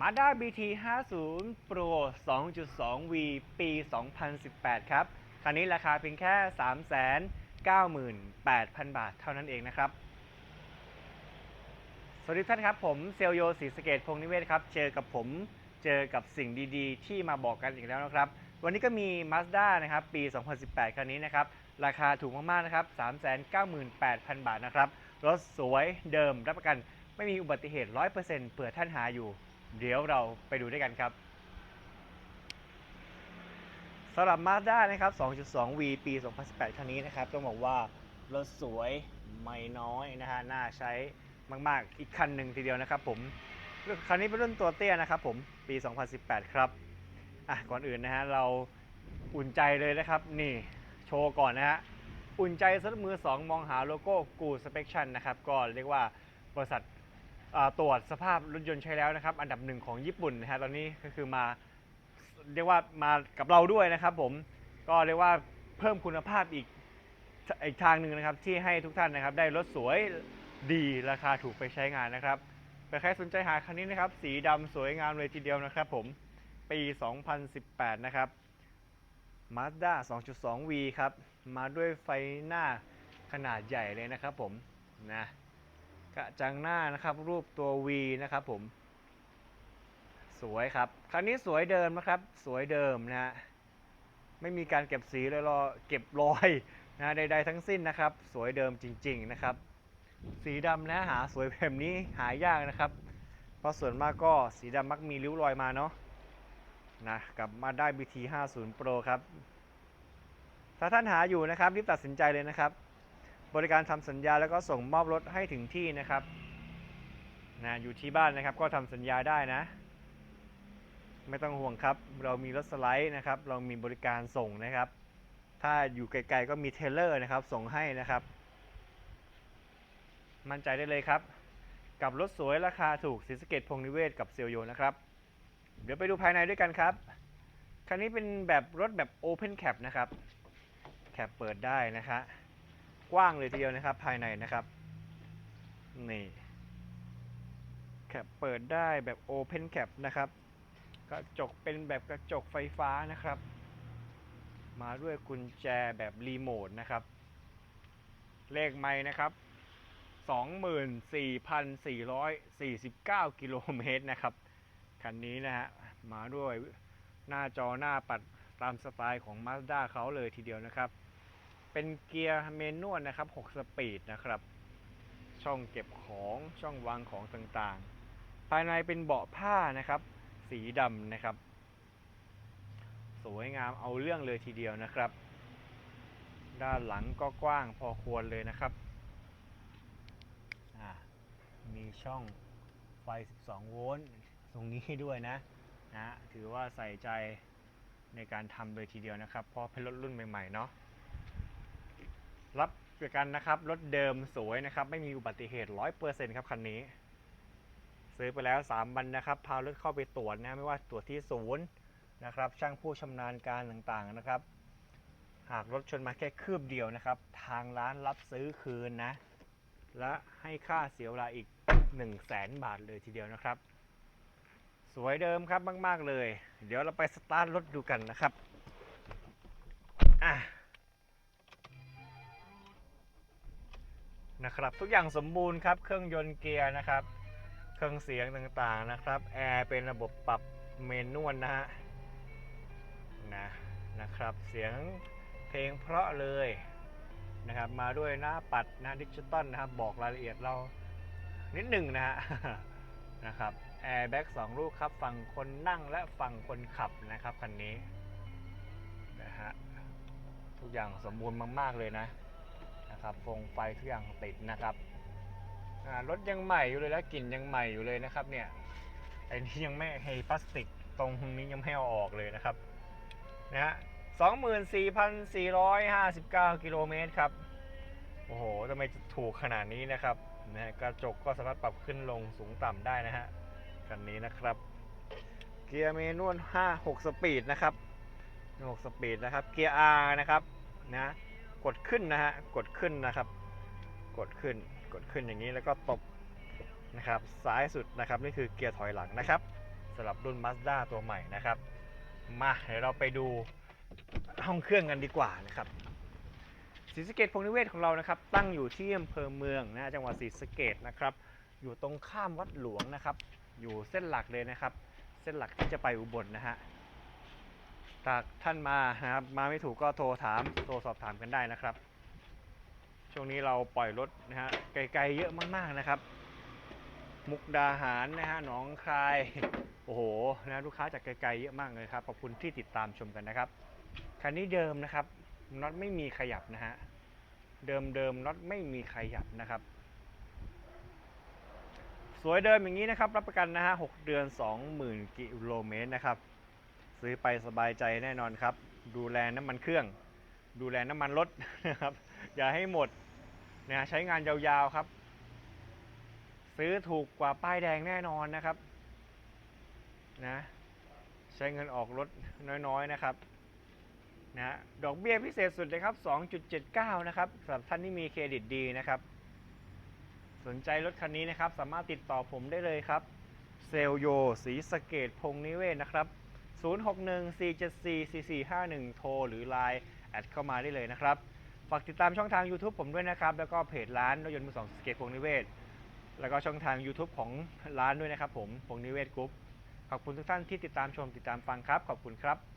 Mazda BT 50 Pro 2.2V ปี 2018 ครับ คันนี้ราคาเพียงแค่ 398,000 บาทเท่านั้นเองนะครับ สวัสดีท่านครับ ผมเซลโยศรีสเกตพงษ์นิเวศครับ เจอกับผมเจอกับสิ่งดีๆ ที่มาบอกกันอีกแล้วนะครับ วันนี้ก็มี Mazda นะครับปี 2018 คันนี้นะครับ ราคาถูกมากๆนะครับ 398,000 บาทนะครับ รถสวยเดิมรับประกันไม่มีอุบัติเหตุ 100%เผื่อท่านหาอยู่ เดี๋ยวเราไปดูด้วยกันครับสำหรับ Mazda นะครับ 2.2V ปี 2018 คันนี้นะครับ ต้องบอกว่ารถสวยไม่น้อยนะฮะ น่าใช้มาก ๆ อีกคันหนึ่งทีเดียวนะครับผม คันนี้เป็นรุ่นตัวเตี้ยนะครับผม ปี 2018 ครับ อะ ก่อนอื่นนะฮะ เราอุ่นใจเลยนะครับ นี่โชว์ก่อนนะฮะ อุ่นใจสำหรับมือ 2 มองหาโลโก้กูสเปคชันนะครับ ก็เรียกว่าบริษัท ตรวจสภาพรถยนต์ใช้แล้วนะครับ อันดับหนึ่งของญี่ปุ่นนะฮะตอนนี้ก็คือมาเรียกว่ามากับเราด้วยนะครับผมก็เรียกว่าเพิ่มคุณภาพอีกอีกทางหนึ่งนะครับ ที่ให้ทุกท่านนะครับ ได้รถสวยดีราคาถูกไปใช้งานนะครับเผื่ใครสนใจหาคันนี้นะครับ สีดำสวยงามเลยทีเดียวนะครับผมปี 2018 นะครับ Mazda 2.2V ครับ มาด้วยไฟหน้าขนาดใหญ่เลยนะครับผมนะ กระจังหน้านะครับ รูปตัว V นะครับผม สวยครับคันนี้สวยเดิมนะครับ สวยเดิมนะฮะไม่มีการเก็บสีเลยรอเก็บรอยนะใดๆทั้งสิ้นนะครับ สวยเดิมจริง ๆนะครับ สีดำนะหาสวยแบบนี้หายากนะครับ เพราะส่วนมากก็สีดำมักมีริ้วรอยมาเนาะนะกับมาได้ BT 50 Pro ครับ ถ้าท่านหาอยู่นะครับรีบตัดสินใจเลยนะครับ บริการทำสัญญาแล้วก็ส่งมอบรถให้ถึงที่นะครับนะอยู่ที่บ้านนะครับก็ทำสัญญาได้นะ ไม่ต้องห่วงครับ เรามีรถสไลด์นะครับ เรามีบริการส่งนะครับ ถ้าอยู่ไกลๆก็มีเทเลอร์นะครับ ส่งให้นะครับ มั่นใจได้เลยครับ กับรถสวยราคาถูกศรีสเกดพงษ์นิเวศกับเซลโยนะครับ เดี๋ยวไปดูภายในด้วยกันครับคันนี้เป็นแบบรถแบบ Open Cap นะครับ แคปเปิดได้นะคะ กว้างเลยทีเดียวนะครับ ภายในนะครับ นี่แคปเปิดได้แบบ Open Cap นะครับ กระจกเป็นแบบกระจกไฟฟ้านะครับ มาด้วยกุญแจแบบรีโมทนะครับ เลขไม้นะครับ 24,449 กิโลเมตรนะครับ คันนี้นะฮะ มาด้วยหน้าจอหน้าปัดตามสไตล์ของ Mazda เขาเลยทีเดียวนะครับ เป็นเกียร์เมนนวลนะครับ 6 สปีดนะครับ ช่องเก็บของช่องวางของต่างๆ ภายในเป็นเบาะผ้านะครับ สีดำนะครับ สวยงามเอาเรื่องเลยทีเดียวนะครับ ด้านหลังก็กว้างพอควรเลยนะครับอ่ามีช่องไฟ 12 โวลต์ตรงนี้ด้วยนะนะ ถือว่าใส่ใจในการทำเลยทีเดียวนะครับ เพราะเป็นรถรุ่นใหม่ ๆ เนาะ รับประกันนะครับ รถเดิมสวยนะครับ ไม่มีอุบัติเหตุ100%ครับคันนี้ ซื้อไปแล้ว 3 วันนะครับ พารถเข้าไปตรวจนะ ไม่ว่าตรวจที่ศูนย์นะครับ ช่างผู้ชำนาญการต่างๆนะครับ หากรถชนมาแค่คืบเดียวนะครับ ทางร้านรับซื้อคืนนะ และให้ค่าเสียเวลาอีก 1 0 0 0 0แสนบาทเลยทีเดียวนะครับ สวยเดิมครับมาก ๆเลย เดี๋ยวเราไปสตาร์ทรถดูกันนะครับอะ นะครับทุกอย่างสมบูรณ์ครับเครื่องยนต์เกียร์นะครับ เครื่องเสียงต่างๆนะครับแอร์เป็นระบบปรับเมนนวลนะฮะนะนะครับเสียงเพลงเพราะเลยนะครับมาด้วยหน้าปัดหน้าดิจิตอลนะครับบอกรายละเอียดเรานิดหนึ่งนะฮะนะครับแอร์แบ็กสองลูกครับฝั่งคนนั่งและฝั่งคนขับนะครับคันนี้นะฮะทุกอย่างสมบูรณ์มาก ๆ เลยนะ นะครับฟงไฟทุกอย่างติดนะครับรถยังใหม่อยู่เลยแล้วกลิ่นยังใหม่อยู่เลยนะครับเนี่ยไอ้นี่ยังไม่ไฮพลาสติกตรงนี้ยังไม่เอาออกเลยนะครับนะฮะสองหมื่นสี่พันสี่ร้อยห้าสิบเก้ากิโลเมตรครับ โอ้โหทำไมถูกขนาดนี้นะครับนะฮะกระจกก็สามารถปรับขึ้นลงสูงต่ำได้นะฮะคันนี้นะครับ เกียร์เมนวล5 6 สปีดนะครับ 6 สปีดนะครับ เกียร์ R นะครับนะ กดขึ้นนะฮะกดขึ้นนะครับ กดขึ้นกดขึ้นอย่างนี้แล้วก็ตบนะครับซ้ายสุดนะครับนี่คือเกียร์ถอยหลังนะครับสำหรับรุ่น Mazda ตัวใหม่นะครับ มาเดี๋ยวเราไปดูห้องเครื่องกันดีกว่านะครับศรีสะเกดพงนิเวศของเรานะครับ ตั้งอยู่ที่อำเภอเมืองนะจังหวัดศรีสะเกดนะครับ อยู่ตรงข้ามวัดหลวงนะครับ อยู่เส้นหลักเลยนะครับ เส้นหลักที่จะไปอุบลนะฮะ ถ้าท่านมานะครับมาไม่ถูกก็โทรถามโทรสอบถามกันได้นะครับ ช่วงนี้เราปล่อยรถนะฮะไกลๆเยอะมากๆนะครับ มุกดาหารนะฮะหนองคายโอ้โหนะลูกค้าจากไกลๆเยอะมากเลยครับขอบคุณที่ติดตามชมกันนะครับคันนี้เดิมนะครับน็อตไม่มีขยับนะฮะเดิมเดิมน็อตไม่มีขยับนะครับ สวยเดิมอย่างนี้นะครับ รับประกันนะฮะหกเดือน 20,000 กิโลเมตรนะครับ ซื้อไปสบายใจแน่นอนครับ ดูแลน้ำมันเครื่อง ดูแลน้ำมันรถนะครับ อย่าให้หมดนะใช้งานยาวๆครับ ซื้อถูกกว่าป้ายแดงแน่นอนนะครับนะใช้เงินออกรถน้อยๆนะครับนะดอกเบี้ยพิเศษสุดเลยครับ 2.79 นะครับสำหรับท่านที่มีเครดิตดีนะครับ สนใจรถคันนี้นะครับ สามารถติดต่อผมได้เลยครับ เซลโย สีสเกตพงนิเวศนะครับ 0614744451 โทรหรือ Line แอดเข้ามาได้เลยนะครับ ฝากติดตามช่องทาง YouTube ผมด้วยนะครับ แล้วก็เพจร้านรถยนต์มือสองสเกตพงนิเวศ แล้วก็ช่องทาง YouTube ของร้านด้วยนะครับผมพงนิเวศกรุ๊ปขอบคุณทุกท่านที่ติดตามชมติดตามฟังครับ ขอบคุณครับ